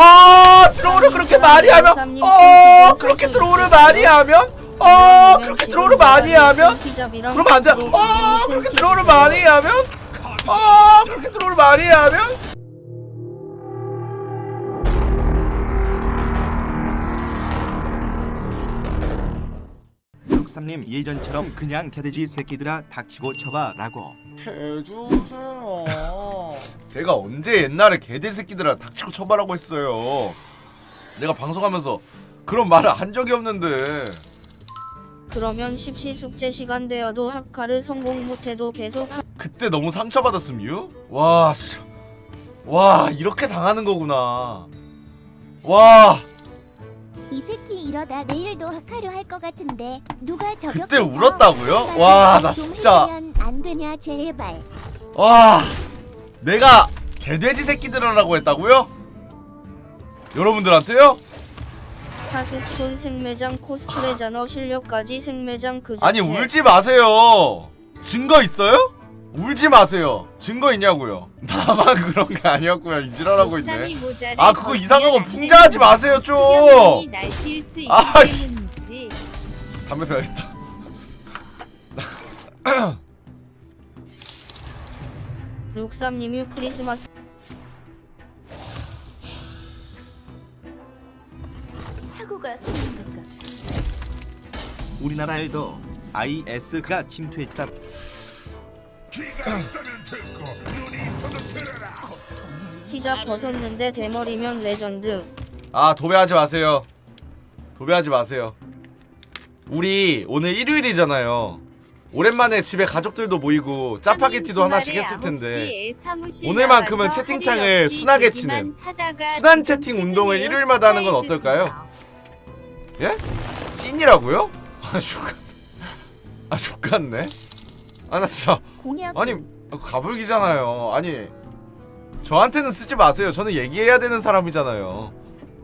아 드로우를 그렇게 많이 하면 어 그렇게 드로우를 많이 하면 어 그렇게 드로우를 많이 하면 그러면 안돼. 어 그렇게 드로우를 많이 하면 어 그렇게 드로우를 많이 하면. 육삼님 예전처럼 그냥 개돼지 새끼들아 닥치고 쳐봐라고. 해주세요 제가 언제 옛날에 개들 새끼들아 닥치고 쳐봐라고 했어요 내가 방송하면서 그런 말을 한 적이 없는데 그러면 십시 숙제 시간 되어도 학카를 성공 못해도 계속 학- 그때 너무 상처받았음 유? 와, 씨. 와 이렇게 당하는 거구나. 와 이 새끼 이러다 내일도 학하려 할 것 같은데 누가 저격 그때 울었다고요? 와, 나 진짜. 안 되냐 제발 와, 내가 개돼지 새끼들이라고 했다고요? 여러분들한테요? 하스스톤 생매장 코스프레잖아 실력까지 생매장 그 자체 아니 울지 마세요. 증거 있어요? 울지 마세요. 증거 있냐고요? 나만 그런 게 아니었고요. 이지랄하고 있네. 아 그거 이상한 거 풍자하지 마세요 좀. 아, 씨. 담배 피워야겠다. 룩삼님이 크리스마스 우리나라에도 IS가 침투했다 피자 벗었는데 대머리면 레전드 아 도배하지 마세요. 도배하지 마세요. 우리 오늘 일요일이잖아요. 오랜만에 집에 가족들도 모이고 짜파게티도 하나씩 했을 텐데 오늘만큼은 채팅창을 순하게 치는 순한 채팅 운동을 일요일마다 하는 건 어떨까요? 예? 찐이라고요? 아 족같 아 족같네. 아 나 진짜 공약 아니 가불기잖아요. 아니 저한테는 쓰지 마세요. 저는 얘기해야 되는 사람이잖아요.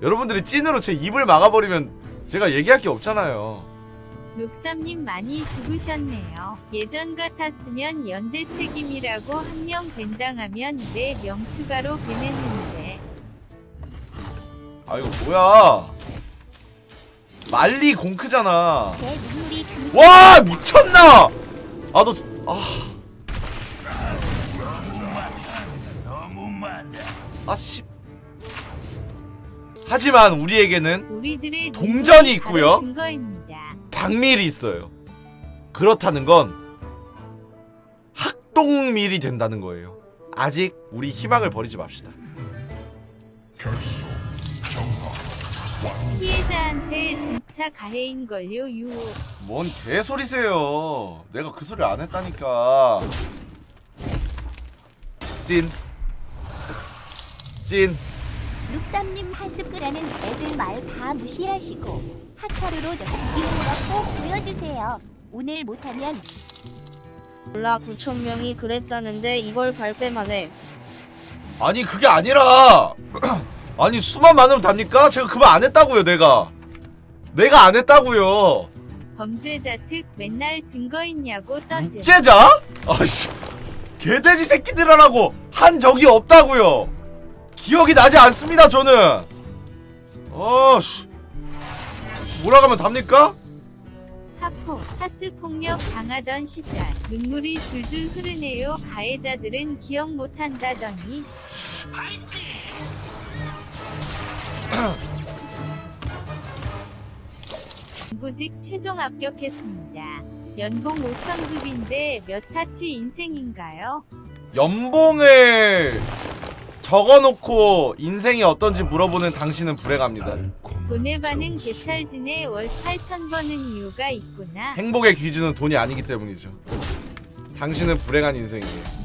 여러분들이 찐으로 제 입을 막아버리면 제가 얘기할 게 없잖아요. 룩삼님 많이 죽으셨네요. 예전 같았으면 연대 책임이라고 한 명 벤당하면 내 명추가로 배냈는데 아 이거 뭐야? 말리 공크잖아. 와 미쳤나? 아 너 아. 아씨. 하지만 우리에게는 우리들의 동전이 있고요. 증거입니다. 박밀이 있어요. 그렇다는 건 학동밀이 된다는 거예요. 아직 우리 희망을 버리지 맙시다. 피해자한테 진짜 가해인 걸요 유. 뭔 개소리세요. 내가 그 소리 안 했다니까. 찐. 찐. 룩삼님 하스크라는 애들 말 다 무시하시고 하카루로 저 이거 꼭 보여주세요 오늘 못하면 몰라 9천 명이 그랬다는데 이걸 발뺌만 해 아니 그게 아니라 아니 수만 많으면 답니까? 제가 그말안 했다고요, 내가. 내가 안 했다고요. 범죄자 특 맨날 증거 있냐고 떠들. 육제자? 아씨. 개돼지 새끼들이라고 한 적이 없다고요. 기억이 나지 않습니다, 저는. 어씨. 뭐라가면 답니까? 하포, 하스 폭력 당하던 시절 눈물이 줄줄 흐르네요. 가해자들은 기억 못한다더니 구직 최종 합격했습니다. 연봉 5천급인데 몇 타치 인생인가요? 연봉을 적어놓고 인생이 어떤지 물어보는 당신은 불행합니다. 돈에 반응 개찰진에 월 8천 버는 이유가 있구나. 행복의 기준은 돈이 아니기 때문이죠. 당신은 불행한 인생이에요.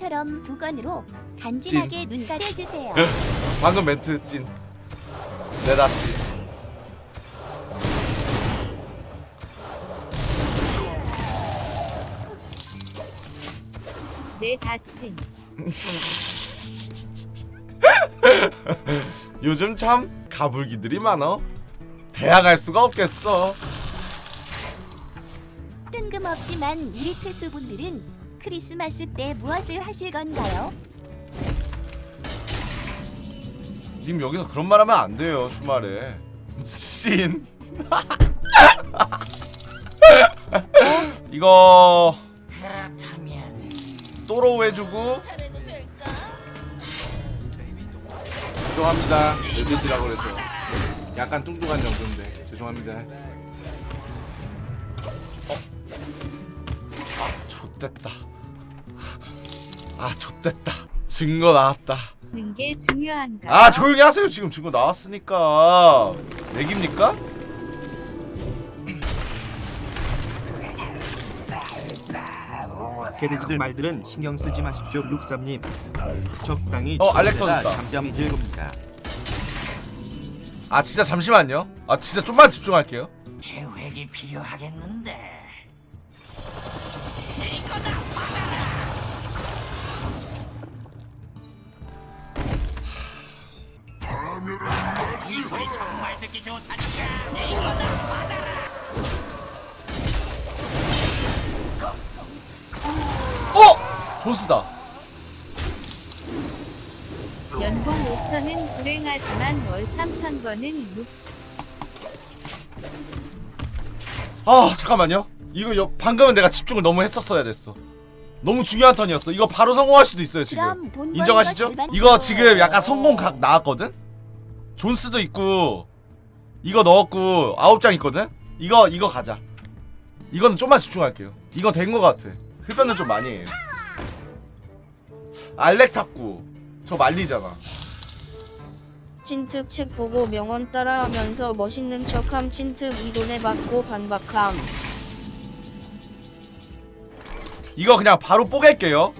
처럼 두 건으로 간지나게 눈 가려주세요 방금 멘트 찐. 네 다시. 내 다친. 요즘 참 가불기들이 많어. 갈 수가 없겠어. 뜬금없지만 우리 퇴수분들은 크리스마스 때 무엇을 하실 건가요? 님 여기서 그런 말 하면 안 돼요 주말에 씬 이거 또로우 해주고 죄송합니다. 레드지라고 그래서 약간 뚱뚱한 정도인데 죄송합니다. 좆됐다 아 좆됐다 증거 나왔다 는게 중요한가? 아 조용히 하세요 지금 증거 나왔으니까 내깁니까? 개돼지들 말들은 신경 쓰지 마십시오 육삼님 적당히 어, 알렉 집에다 터졌다. 잠잠이 즐겁니다 아 진짜 잠시만요 아 진짜 좀만 집중할게요 계획이 필요하겠는데. 이 소리 정말 듣기 좋다니까. 어! 조스다 연봉 5천은 불행하지만 월 3천 번은 룩아 잠깐만요 이거 여, 방금은 내가 집중을 너무 했었어야 됐어 너무 중요한 턴이었어 이거 바로 성공할 수도 있어요 지금 인정하시죠? 이거 지금. 약간 성공 각 나왔거든? 존스도 있고 이거 넣었고 아홉 장 있거든? 이거 이거 가자. 이거는 좀만 집중할게요. 이거 된거 같아. 흡연은 좀 많이 해요 알렉 탁구. 저 말리잖아. 찐특 책 보고 명언 따라하면서 멋있는 척함 찐특 이 돈에 받고 반박함. 이거 그냥 바로 뽀갤게요.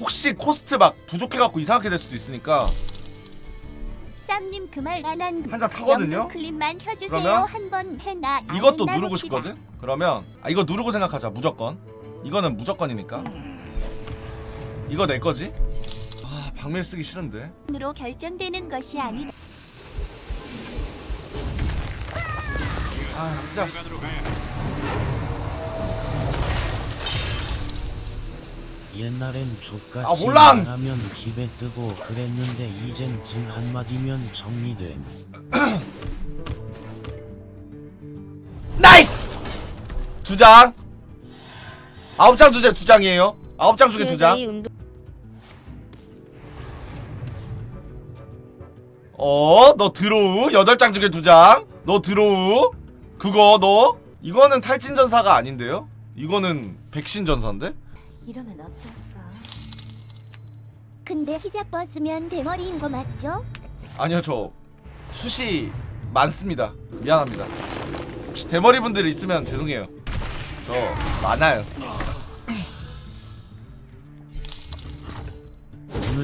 혹시 코스트 막 부족해갖고 이상하게 될 수도 있으니까 쌈님 그 말 안한 한잔 타거든요? 클립만 켜주세요. 그러면 한번 해나 이것도 아는 누르고 나눕시다. 싶거든? 그러면 아 이거 누르고 생각하자 무조건 이거는 무조건이니까 이거 내 거지? 아 박밀 쓰기 싫은데 으로 결정되는 것이 아니다. 아 진짜 옛날엔 족같이 아, 몰라! 말하면 기배 뜨고 그랬는데 이젠 진 한마디면 정리됨 나이스! 두 장 아홉 장 주제 두 장이에요 아홉 장 중에 두장 최대의 운동 어, 너 드로우 여덟 장 중에 두 장. 너 드로우 그거 너 이거는 탈진 전사가 아닌데요? 이거는 백신 전사인데? 이러면 어떨까? 근데 히잡 벗으면 대머리인 거 맞죠? 아니요 저 숱이 많습니다. 미안합니다. 혹시 대머리 분들 있으면 죄송해요. 저 많아요.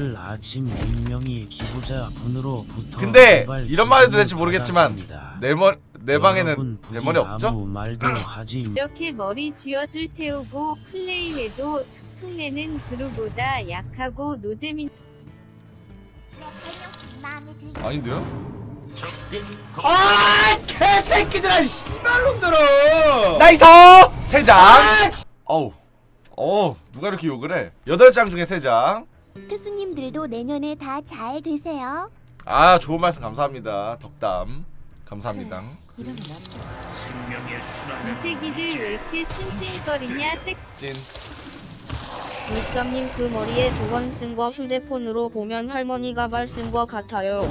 오늘 아침 익명이 기부자 분으로 부터 근데 이런 말 해도 기부를 될지 모르겠지만 받았습니다. 내 머, 내 방에는 부디 대머리 없죠? 아무 말도 하지 이렇게 머리 쥐어줄 태우고 플레이해도 툭툭내는 드루보다 약하고 노재민 아닌데요? 아 개새끼들아 이 씨발놈들아 나이스 세장 어우 어 누가 이렇게 욕을 해 여덟 장 중에 세장 투수님들도 내년에 다 잘 되세요. 아 좋은 말씀 감사합니다 덕담 감사합니다 이러면 어떨까? 생명의 순환. 이 새끼들 왜 이렇게 찡찡거리냐 섹스 찐 육삼님 그 머리에 두 번 쓴 거 휴대폰으로 보면 할머니가 말쓴 거 같아요.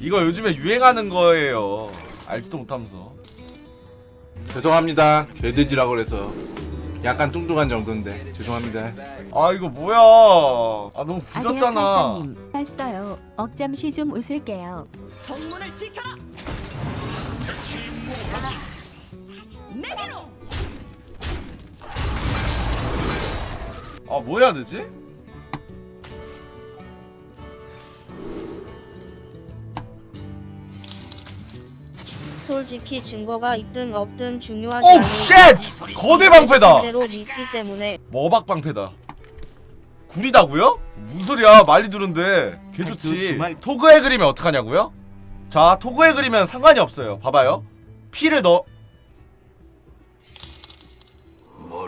이거 요즘에 유행하는 거예요 알지도 못하면서 죄송합니다. 레드지라고 그래서 약간 뚱뚱한 정도인데 죄송합니다. 아 이거 뭐야 아 너무 부졌잖아 했어요. 억잠시 좀 웃을게요. 아뭐 해야 되지? 솔직히 증거가 있든 없든 중요하지 오우 않은 쉣 거대 방패다 대로 믿기 때문에 머박 방패다. 구리다고요? 무슨 소리야? 말리 두른데 개 아이, 그 좋지. 주말- 토그에 그리면 어떡하냐고요? 자, 토그에 그리면 상관이 없어요. 봐봐요. 피를 넣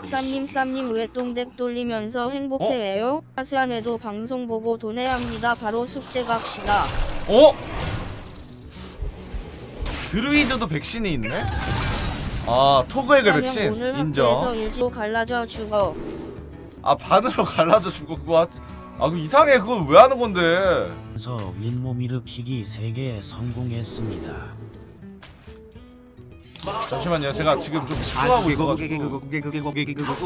쌈님 쌈님 왜 똥덱 돌리면서 행복해해요? 아스안에도 방송 보고 도내합니다. 바로 숙제 갑시다. 어? 드루이드도 백신이 있네? 아 그러면 백신 인정 일지로 갈라져 죽어. 아 반으로 갈라서 죽어 그거 하... 아 그럼 이상해 그걸 왜 하는 건데 그래서 윗몸 일으키기 3개 성공했습니다. 잠시만요 제가 지금 좀아 집중하고 그게 그거 그게 있어가지고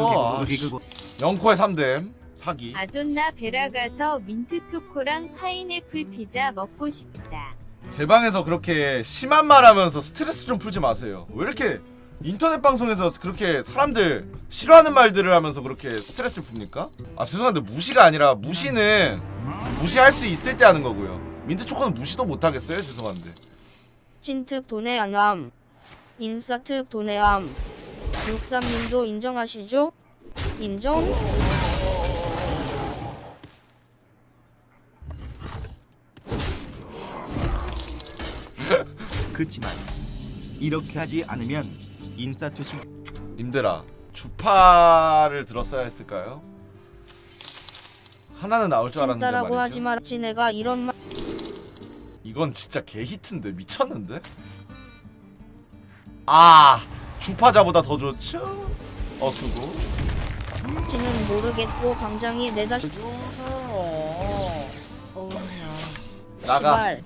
아, 아, 영코의 3댐 사기 아존나 베라 가서 민트 초코랑 파인애플 피자 먹고 싶다. 제 방에서 그렇게 심한 말 하면서 스트레스 좀 풀지 마세요 왜 이렇게 인터넷 방송에서 그렇게 사람들 싫어하는 말들을 하면서 그렇게 스트레스를 풉니까? 아 죄송한데 무시가 아니라 무시는 무시할 수 있을 때 하는 거고요 민트 초코는 무시도 못 하겠어요 죄송한데 찐특 안함. 인싸특 도내함. 육삼님도 인정하시죠? 인정? 그렇지만 이렇게 하지 않으면 인사투시 님들아 주파를 들었어야 했을까요? 하나는 나올 줄 알았는데 말이죠 하지 말지 내가 이런 말 이건 진짜 개 히트인데 미쳤는데? 아 주파자보다 더 좋죠? 어수고 지는 모르겠고 광장이 내다 나가 시발.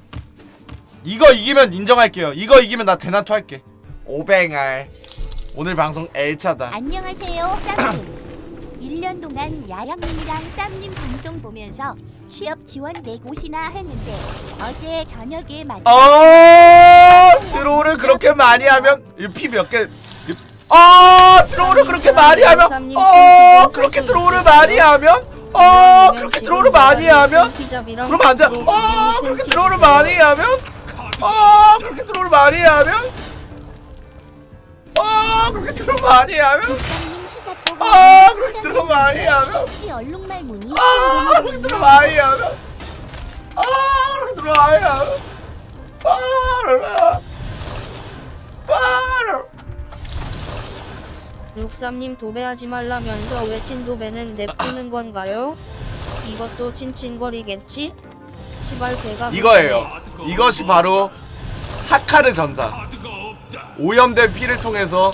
이거 이기면 인정할게요. 이거 이기면 나 대난투 할게. 오뱅알. 오늘 방송 L차다. 안녕하세요, 쌈님. 1년 동안 야영님이랑 쌈님 방송 보면서 취업 지원 네 곳이나 했는데 어제 저녁에 맞 어 드로우를 그렇게 많이 하면 피 몇개 어 드로우를 그렇게 많이 하면 어 그렇게 드로우를 많이 하면 어 그렇게 드로우를 많이 하면 그러면 안돼. 어 그렇게 드로우를 많이 하면 어 그렇게 드로우를 많이 하면? 어 그렇게 드로우 많이 하면? 아 그렇게 드로우 많이 하면? 혹시 얼룩말문이 아 그렇게 드로우 많이 하면? 아 그렇게 드로우 많이 하면? 아 얼마나 아 육삼님 도배하지 말라면서 왜 찐도배는 냅두는 건가요? 이것도 찐찐거리겠지? 시발 개가 이거예요. 이것이 바로 하카르 전사. 오염된 피를 통해서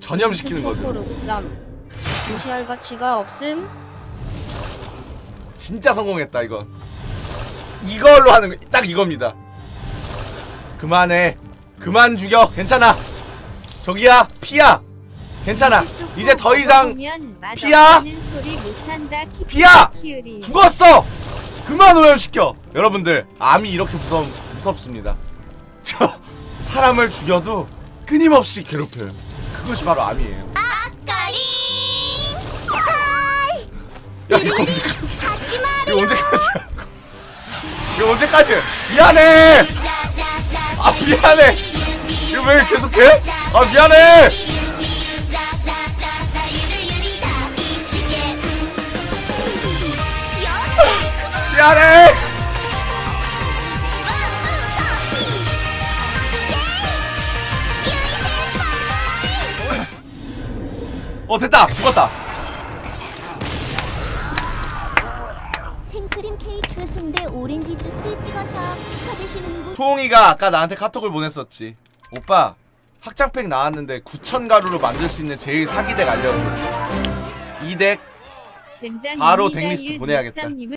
전염시키는 거죠. 초코룩삼 무시할 가치가 없음? 진짜 성공했다 이건. 이걸로 하는 거 딱 이겁니다. 그만해. 그만 죽여. 괜찮아. 저기야 피야. 괜찮아. 이제 더 이상 피야! 피야! 죽었어. 그만 오염시켜. 여러분들 암이 이렇게 무섭 무섭습니다. 저 사람을 죽여도 끊임없이 괴롭혀요. 그것이 바로 암이에요. 야 이거 언제까지? 이거 언제까지? 이거 언제까지? 미안해. 아 미안해. 이거 왜 계속해? 아 미안해. 미안해. 어 됐다 죽었다. 생크림 케이크 순대 오렌지 주스 찍어서 분 소홍이가 아까 나한테 카톡을 보냈었지. 오빠 확장팩 나왔는데 9천 가루로 만들 수 있는 제일 사기 덱 알려줘. 이덱 젠장 바로. 덱리스트 유 보내야겠다. 육삼님은